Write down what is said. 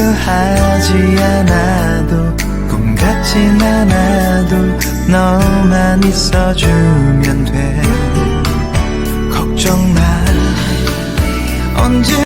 화려하지 않아도 꿈 같진 않아도 너만 있어주면 돼. 걱정 마. 언제